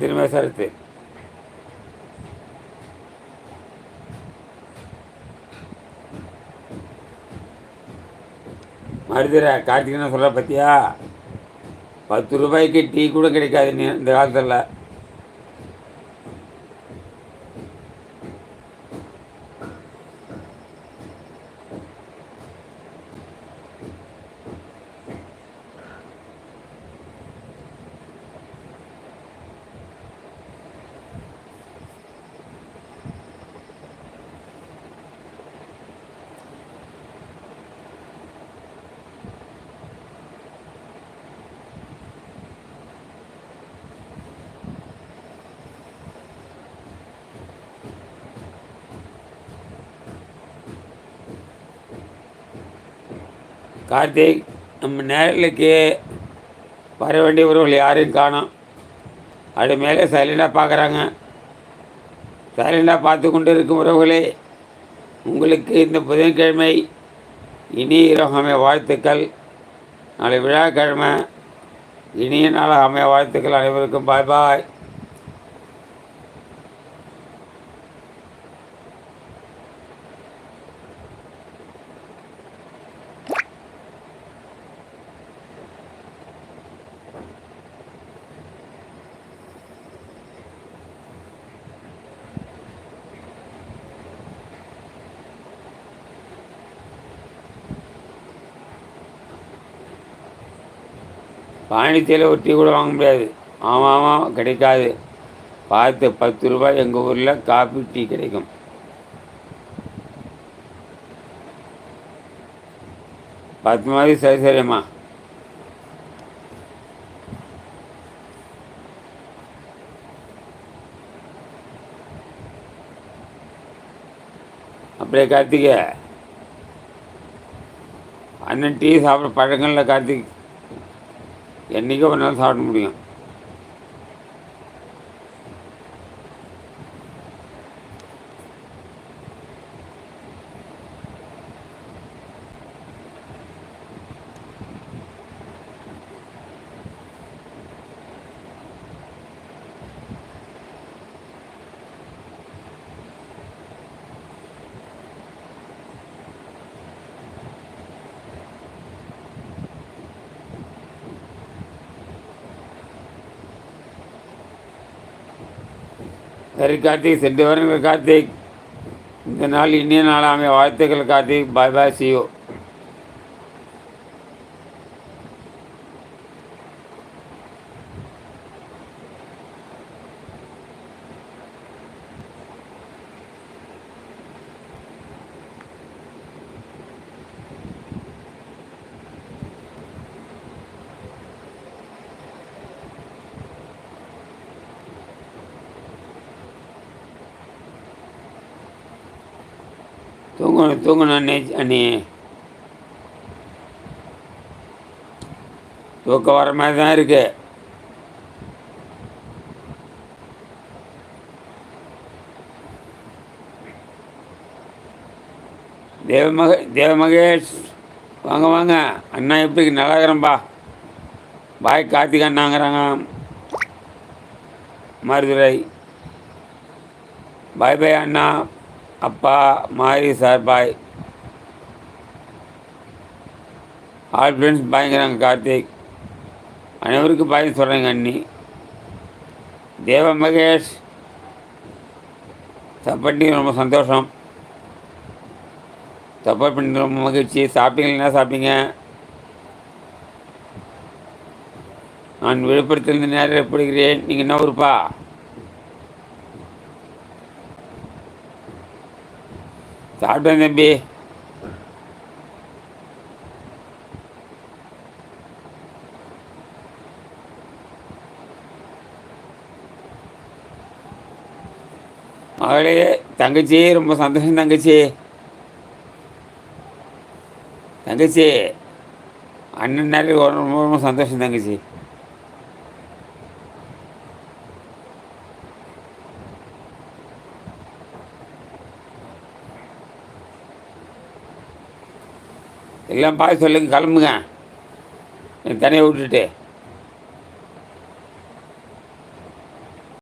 திரும்ப சரத்து மருதுரா கார்த்திகனை சொல்கிற பத்தியா? பத்து ரூபாய்க்கு டீ கூட கிடைக்காது நீ இந்த காலத்தில். கார்த்திக் நம்ம நேரலுக்கு வர வேண்டிய உறவுகள் யாரையும் காணோம். அப்படி மேலே சைலண்டாக பார்க்குறாங்க சைலண்டாக பார்த்து கொண்டு இருக்கும் உறவுகளே உங்களுக்கு இந்த புதன்கிழமை இனிய இரவு அமைய வாழ்த்துக்கள். நாளை விழாக்கிழமை இனிய நாளாக அமைய வாழ்த்துக்கள் அனைவருக்கும். பாய் பாய். பாண்டிச்சேரியில் ஒரு டீ கூட வாங்க முடியாது. ஆமாம் ஆமாம் கிடைக்காது. பார்த்து பத்து ரூபாய் எங்கள் ஊரில் காஃபி டீ கிடைக்கும். பத்து மாதிரி சரி சரிம்மா. அப்படியே கார்த்திகை. அண்ணன் டீ சாப்பிட்ற பழக்கங்களில் கார்த்திக். என்றைக்கோ ஒரு நாள் சாப்பிட முடியும். சரி கார்த்திக் சென்று வருங்க கார்த்திக். இந்த நாள் இனிய நாளாமே வாழ்த்துக்கள் கார்த்திக். பாய் பாய் சியோ தூங்கணும் தூங்கணும் அண்ணே அண்ணி. தூக்கம் வர மாதிரி தான் இருக்கு. தேவமக தேவமகேஷ் வாங்க வாங்க. அண்ணா எப்படி நல்லா இருக்கிறேன்பா. பாய் கார்த்திக் அண்ணாங்கிறாங்க. மருதுரை. பாய் பாய் அண்ணா. அப்பா Mari sir bye all friends பாய்ங்கிறாங்க Karthik. அனைவருக்கும் பாய் சொல்கிறேங்க அண்ணி. தேவ மகேஷ் சப்பட்டி ரொம்ப சந்தோஷம். சப்போர்ட் பண்ணி ரொம்ப மகிழ்ச்சி. சாப்பிட்டீங்களா? என்ன சாப்பிட்டீங்க? நான் விழுப்புரத்திலிருந்து நேரில் ஏற்படுகிறேன் நீங்கள் என்ன ஊருப்பா? சாப்பிட்டேன் தம்பி. மகளே தங்கச்சி ரொம்ப சந்தோஷம் தங்கச்சி. தங்கச்சி அண்ணன் நேரம் ரொம்ப ரொம்ப சந்தோஷம் தங்கச்சி. எல்லாம் பார்த்து சொல்லுங்க கிளம்புங்க. தனியாக விட்டுட்டு.